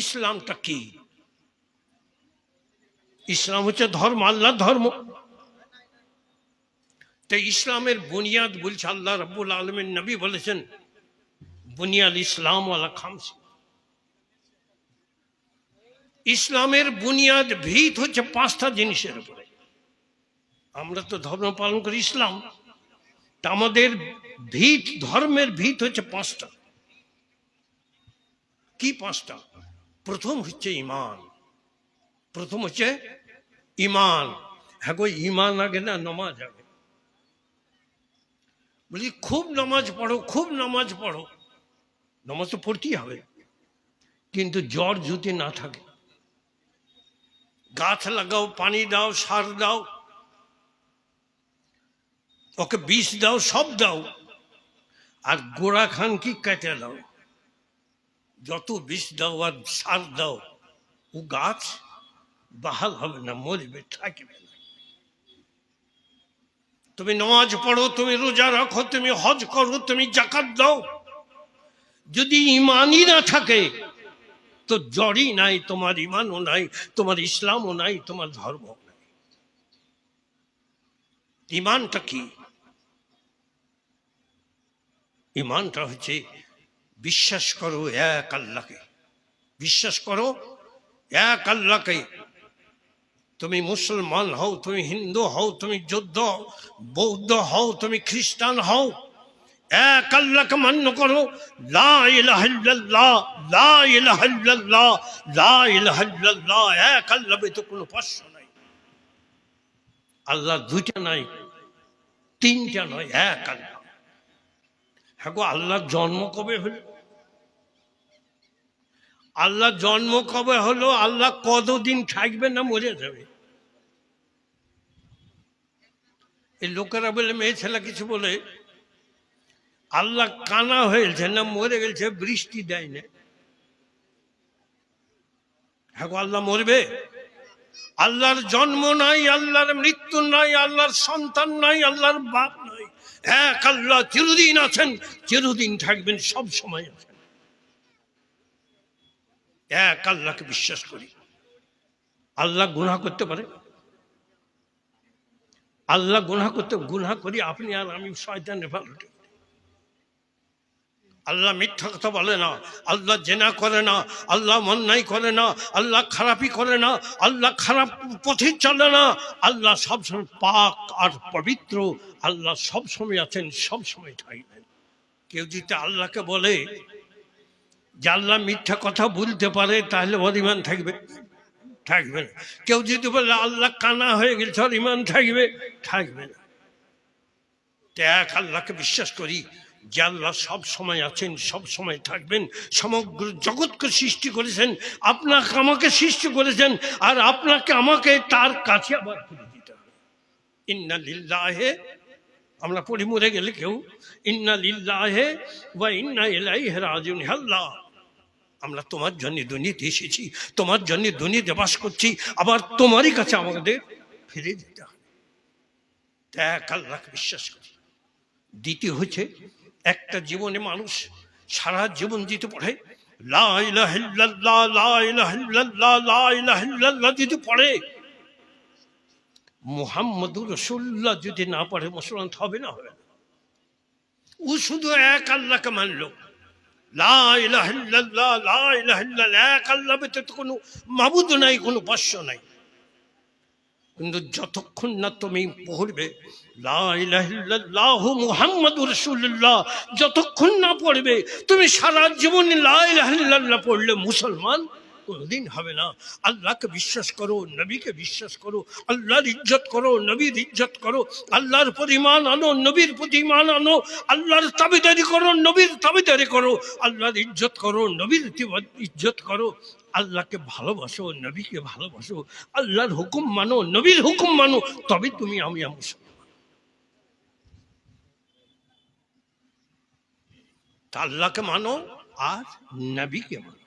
ইসলামটা কি? ইসলাম হচ্ছে ধর্ম আল্লাহ ধর্ম। তো ইসলামের বুনিয়াদ বলছে, আল্লাহ রব্বুল আলমের নবী বলেছেন বুনিয়াদ ইসলাম ওয়ালা খামসি। ইসলামের বুনিয়াদ ভিত হচ্ছে পাঁচটা জিনিসের উপরে। আমরা তো ধর্ম পালন করি ইসলাম। তা আমাদের ভিত, ধর্মের ভিত হচ্ছে পাঁচটা। কি পাঁচটা? প্রথম হচ্ছে ইমান প্রথম হচ্ছে ইমান হ্যাঁ গো ইমান আগে না, নমাজ আগে। বলি, খুব নামাজ পড়ো, খুব নামাজ পড়ো। নামাজ তো পড়তেই হবে। কিন্তু জ্বর যদি না থাকে, গাছ লাগাও, পানি দাও, সার দাও, ওকে বিষ দাও, সব দাও, আর গোড়া খান কি কেটে দাও? যত বিষ দাও আর সার দাও ও গাছ বাহাল হবে না, মরবে, থাকবে না। তুমি নমাজ পড়ো, তুমি রোজা রাখো, তুমি হজ করো, তুমি জাকাত দাও। যদি ইমানই না থাকে, তো জড়ই নাই, তোমার ইমানও নাই, তোমার ইসলামও নাই, তোমার ধর্ম নাই। ইমানটা কি? ইমানটা হচ্ছে বিশ্বাস করো এক আল্লাহকে। বিশ্বাস করো এক আল্লাহকে। তুমি মুসলমান হও, তুমি হিন্দু হও, তুমি যুদ্ধ, বৌদ্ধ হও, তুমি খ্রিস্টান হও, এক আল্লাহকে মান্য করো। এক আল্লাহ তো কোনো পার্শ্ব নাই। আল্লাহ দুইটা নাই, তিনটা নয় এক আল্লাহ। হ্যাঁ গো আল্লাহর জন্ম কবে হলো? আল্লাহ জন্ম কবে হলো? আল্লাহ কতদিন থাকবে না মরে যাবে? এই লোকেরা বলে, মেয়ে ছেলে কিছু বলে, আল্লাহ কানা হয়েছে না মরে গেছে, বৃষ্টি দেয় না। হ্যাঁ আল্লাহ মরবে? আল্লাহর জন্ম নাই, আল্লাহর মৃত্যু নাই, আল্লাহর সন্তান নাই, আল্লাহর বাপ নাই। এক আল্লাহ চিরদিন আছেন, চিরদিন থাকবেন, সব সময় আছেন। এক আল্লাহকে বিশ্বাস করি। আল্লাহ গুনাহ করতে পারে। আল্লাহ গুনাহ করতে, গুনাহ করি আপনি আর আমি শয়তানের ভালোটে আল্লাহ মিথ্যা কথা বলে না, আল্লাহ জেনা করে না, আল্লাহ অন্যায় করে না, আল্লাহ খারাপই করে না, আল্লাহ খারাপ পথে চলে না। আল্লাহ সবসময় পাক আর পবিত্র, আল্লাহ সব সময় আছেন সব সময় থাকবেন। কেউ যদি আল্লাহকে বলে যে আল্লাহ মিথ্যা কথা বলতে পারে, তাহলে ওর ইমান থাকবে। থাকবে না। কেউ যদি বলে আল্লাহ কানা হয়ে গেছে, ওর ইমান থাকবে। থাকবে না। এক আল্লাহকে বিশ্বাস করি যে আল্লাহ সব সময় আছেন, সব সময় থাকবেন, সমগ্র জগৎকে সৃষ্টি করেছেন, আপনাকে আমাকে সৃষ্টি করেছেন, আর আপনাকে আমাকে তার কাছে আবার ফিরে দিতে হবে। ইন্না লিল্লাহে, আমরা পড়ি মরে গেলে কেউ, ইন্না লিল্লাহে বা ইন্না এলাইহে রাজুন আল্লাহ, আমরা তোমার জন্য দুর্নীতি এসেছি, তোমার জন্য দুর্নীতি বাস করছি, আবার তোমারই কাছে আমাদের ফিরে দিতে হবে। এক আল্লাহকে বিশ্বাস করি। দ্বিতীয় হচ্ছে একটা জীবনে মানুষ সারা জীবন দিতে পড়ে যদি পড়ে, মুহাম্মদুর রসুল্লাহ যদি না পড়ে, মুসলমান হবে না, হবে। ও শুধু এক আল্লাহকে মানলো এক আল্লাহ কোনো মাবুদ নাই, কোনো পার্শ্ব নাই কিন্তু যতক্ষণ না তুমি পড়বে যতক্ষণ না পড়বে তুমি সারা জীবন লাল পড়লে মুসলমান কোনোদিন হবে না। আল্লাহকে বিশ্বাস করো, নবীকে বিশ্বাস করো, আল্লাহর ইজ্জত করো, নবীর ইজ্জত করো, আল্লাহর পরিমাণ আনো, নবীর প্রতিমান আনো, আল্লাহর তাবিদারি করো, নবীর তাবিদারি করো, আল্লাহর ইজ্জত করো, নবীর ইজ্জত করো, আল্লাহকে ভালোবাসো, নবীকে ভালোবাসো, আল্লাহর হুকুম মানো, নবীর হুকুম মানো, তবে তুমি আমি মুসলমান আল্লাহকে মানো আর নবীকে মানো।